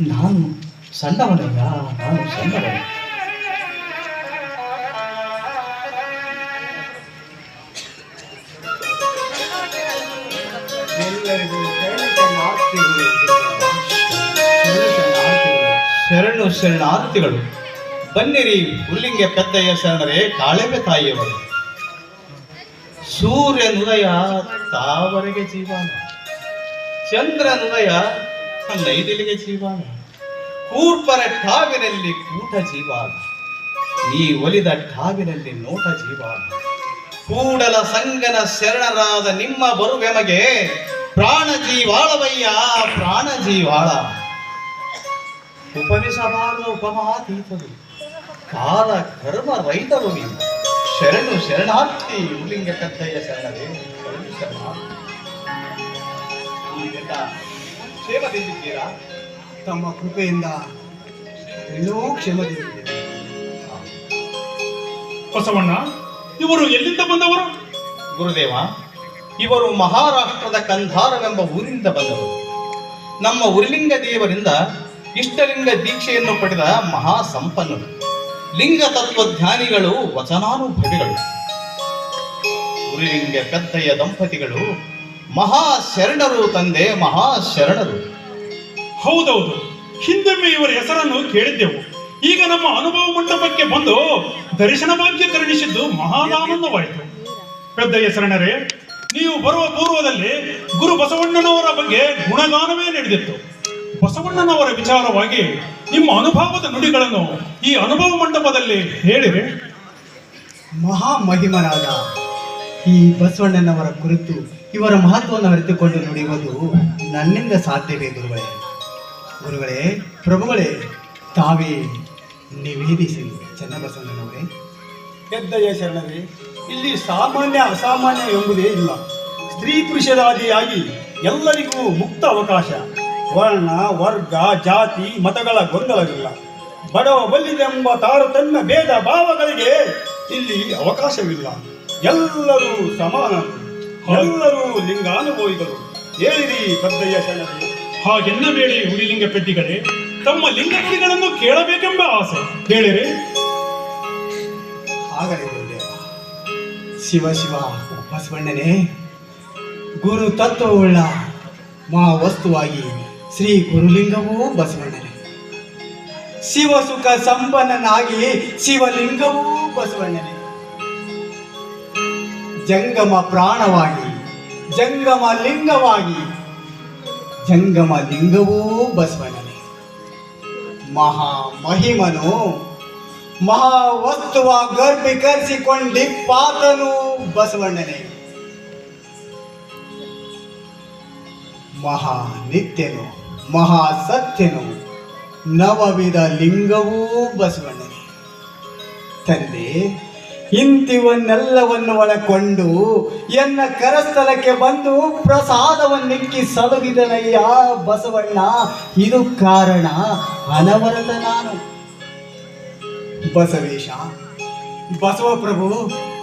ನಾನು ಸಣ್ಣವನಯ್ಯ ನಾನು ಸಣ್ಣವನ. ಶರಣು ಶರಣಾರ್ಥಿಗಳು ಬನ್ನಿರಿ ಹುಲ್ಲಿಂಗೆ ಪೆದ್ದಯ್ಯ ಶರಣರೇ ಕಾಳೆಬೆ ತಾಯಿಯವರು. ಸೂರ್ಯನುದಯ ತಾವರೆಗೆ ಜೀವನ. ಚಂದ್ರನುದಯ ನೈದಿಲಿಗೆ ಜೀವಾನ ಕೂರ್ಪರ ಠಾವಿನಲ್ಲಿ ಕೂಟ ಜೀವಾನ ನೀ ಒಲಿದ ಠಾವಿನಲ್ಲಿ ನೋಟ ಜೀವಾನ ಕೂಡಲ ಸಂಗನ ಶರಣರಾದ ನಿಮ್ಮ ಬರುವೆಮಗೆ ಪ್ರಾಣ ಜೀವಾಳವಯ್ಯ, ಪ್ರಾಣ ಜೀವಾಳ. ಉಪನಿಷಬಾರದ ಉಪಮಾತೀತರು. ಕಾಲ ಕರ್ಮ ರೈತರು ನೀವು. ಶರಣು ಶರಣಾರ್ಥಿ ಉಲಿಂಗ ಕತ್ತಯ್ಯ ಶರಣರೇ ಶರಣು ಶರಣಾರ್ಥಿ. ಕ್ಷೇಮದಿಂದಿದ್ದೀರಾ ತಮ್ಮ ಕೃಪೆಯಿಂದ ಎಲ್ಲೋ ಕ್ಷೇಮದಿಂದಿದ್ದೀರಾ ಬಸವಣ್ಣ ಇವರು ಎಲ್ಲಿಂದ ಬಂದವರು? ಗುರುದೇವ ಇವರು ಮಹಾರಾಷ್ಟ್ರದ ಕಂಧಾರವೆಂಬ ಊರಿಂದ ಬಂದವರು ನಮ್ಮ ಉರ್ಲಿಂಗ ದೇವರಿಂದ ಇಷ್ಟಲಿಂಗ ದೀಕ್ಷೆಯನ್ನು ಪಡೆದ ಮಹಾ ಸಂಪನ್ನರು ಲಿಂಗ ತತ್ವಜ್ಞಾನಿಗಳು ವಚನಾನುಭವಿಗಳು. ಉರಿಲಿಂಗ ಪೆದ್ದಯ್ಯ ದಂಪತಿಗಳು ಮಹಾ ಶರಣರು ತಂದೆ ಮಹಾ ಶರಣರು ಹೌದೌದು. ಹಿಂದೊಮ್ಮೆ ಇವರ ಹೆಸರನ್ನು ಕೇಳಿದ್ದೆವು. ಈಗ ನಮ್ಮ ಅನುಭವ ಮಂಟಪಕ್ಕೆ ಬಂದು ದರ್ಶನ ಭಾಗ್ಯ ಕರುಣಿಸಿದ್ದು ಮಹಾನಾನಂದವಾಯಿತು. ಪೆದ್ದ ಹೆಸರಣರೇ ನೀವು ಬರುವ ಪೂರ್ವದಲ್ಲಿ ಗುರು ಬಸವಣ್ಣನವರ ಬಗ್ಗೆ ಗುಣಗಾನವೇ ನಡೆದಿತ್ತು. ಬಸವಣ್ಣನವರ ವಿಚಾರವಾಗಿ ನಿಮ್ಮ ಅನುಭವದ ನುಡಿಗಳನ್ನು ಈ ಅನುಭವ ಮಂಟಪದಲ್ಲಿ ಹೇಳಿರಿ. ಮಹಾ ಮಹಾಮಹಿಮನಾದ ಈ ಬಸವಣ್ಣನವರ ಕುರಿತು ಇವರ ಮಹತ್ವವನ್ನು ಅರಿತುಕೊಂಡು ನುಡಿಯುವುದು ನನ್ನಿಂದ ಸಾಧ್ಯವೇ ಗುರುಗಳೇ. ಗುರುಗಳೇ, ಪ್ರಭುಗಳೇ, ತಾವೇ ನಿವೇದಿಸಿ ಚನ್ನಬಸವಣ್ಣನವರೇ. ಎದ್ದಯ ಶರಣರೇ, ಇಲ್ಲಿ ಸಾಮಾನ್ಯ ಅಸಾಮಾನ್ಯ ಎಂಬುದೇ ಇಲ್ಲ. ಸ್ತ್ರೀ ಪುರುಷರಾದಿಯಾಗಿ ಎಲ್ಲರಿಗೂ ಮುಕ್ತ ಅವಕಾಶ. ವರ್ಣ, ವರ್ಗ, ಜಾತಿ, ಮತಗಳ ಗೊಂದಲವಿಲ್ಲ. ಬಡವ ಬಲ್ಲಿದೆಂಬ ತಾರತಮ್ಯ ಭೇದ ಭಾವಗಳಿಗೆ ಇಲ್ಲಿ ಅವಕಾಶವಿಲ್ಲ. ಎಲ್ಲರೂ ಸಮಾನರು. ಎಲ್ಲರೂ ಲಿಂಗಾನುಭವಿಗಳು. ಹೇಳಿರಿ ಪೆದ್ದಯ್ಯ ಹಾಗೆನ್ನ ಹಾಗೆನ್ನಬೇಡಿ ಹುಲಿಲಿಂಗ ಪೆಟ್ಟಿಗಳೇ ತಮ್ಮ ಲಿಂಗ ನುಡಿಗಳನ್ನು ಕೇಳಬೇಕೆಂಬ ಆಸೆ. ಹೇಳಿರಿ. ಆಗಲಿ ಗುರುದೇವ ಶಿವ ಶಿವ ಬಸವಣ್ಣನೇ. ಗುರು ತತ್ವವುಳ್ಳ ಮಾ ವಸ್ತುವಾಗಿ ಶ್ರೀ ಗುರುಲಿಂಗವೂ ಬಸವಣ್ಣನೇ. ಶಿವ ಸುಖ ಸಂಪನ್ನನಾಗಿ ಶಿವಲಿಂಗವೂ ಬಸವಣ್ಣನೇ. ಜಂಗಮ ಪ್ರಾಣವಾಗಿ, ಜಂಗಮ ಲಿಂಗವಾಗಿ. ಜಂಗಮ ಲಿಂಗವೂ ಬಸವನೇ ಮಹಾ ಮಹಿಮನು ಮಹಾವಸ್ತುವ ಗರ್ಭಿಕರಿಸಿಕೊಂಡಿಪ್ಪಾತನು ಬಸವಣ್ಣನೇ. ಮಹಾ ನಿತ್ಯನು, ಮಹಾ ಸತ್ಯನು, ನವವಿಧ ಲಿಂಗವೂ ಬಸವಣ್ಣನೇ. ತಂದೆ ಇಂತಿವನ್ನೆಲ್ಲವನ್ನು ಒಳಕೊಂಡು ಎನ್ನ ಕರಸ್ಥಲಕ್ಕೆ ಬಂದು ಪ್ರಸಾದವನ್ನಿಕ್ಕಿ ಸಲುಗಿದನಯ್ಯ ಬಸವಣ್ಣ. ಇದು ಕಾರಣ. ಅನವರತ ನಾನು. ಬಸವೇಶ ಬಸವ ಪ್ರಭು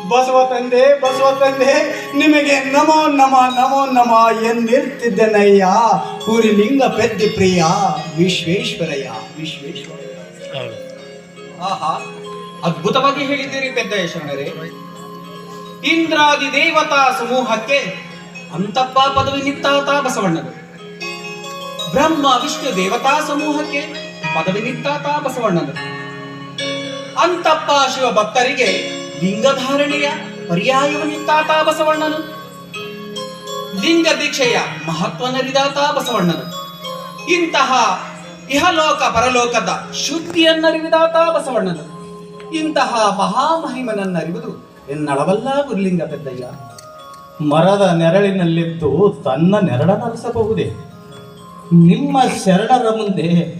ಬಸವ ತಂದೆ ಬಸವ ತಂದೆ ನಿಮಗೆ ನಮೋ ನಮ ನಮೋ ನಮ ಎಂದಿರ್ತಿದ್ದನಯ್ಯ. ಪುರಿ ಲಿಂಗ ಪೆದ್ದಿ ಪ್ರಿಯ ವಿಶ್ವೇಶ್ವರಯ್ಯ ವಿಶ್ವೇಶ್ವರಯ್ಯ. ಆಹಾ. ಅದ್ಭುತವಾಗಿ ಹೇಳಿದ್ದೀರಿ ಪೆದ್ದಯ್ಯ ಶರಣರೇ ಇಂದ್ರಾದಿ ದೇವತಾ ಸಮೂಹಕ್ಕೆ ಅಂತಪ್ಪ ಪದವಿ ನಿತ್ತಾತ ಬಸವಣ್ಣರು ಬ್ರಹ್ಮ ವಿಷ್ಣು ದೇವತಾ ಸಮೂಹಕ್ಕೆ ಪದವಿ ನಿತ್ತಾತ ಬಸವಣ್ಣರು ಅಂತಪ್ಪ ಶಿವ ಭಕ್ತರಿಗೆ ಲಿಂಗಧಾರಣೆಯ ಪರ್ಯಾಯವನ್ನಿತ್ತಾತ ಬಸವಣ್ಣನು ಲಿಂಗ ದೀಕ್ಷೆಯ ಮಹತ್ವನರಿದಾತ ಬಸವಣ್ಣನು ಇಂತಹ ಇಹಲೋಕ ಪರಲೋಕದ ಶುದ್ಧಿಯನ್ನರಿವಿದಾತ ಬಸವಣ್ಣನು ಇಂತಹ ಮಹಾಮಹಿಮನನ್ನರಿವುದು ಎನ್ನಳವಲ್ಲ ಗುರುಲಿಂಗ ಪೆದ್ದಯ್ಯ. ಮರದ ನೆರಳಿನಲ್ಲಿದ್ದು ತನ್ನ ನೆರಳನರಿಸಬಹುದೇ. ನಿಮ್ಮ ಶರಣರ ಮುಂದೆ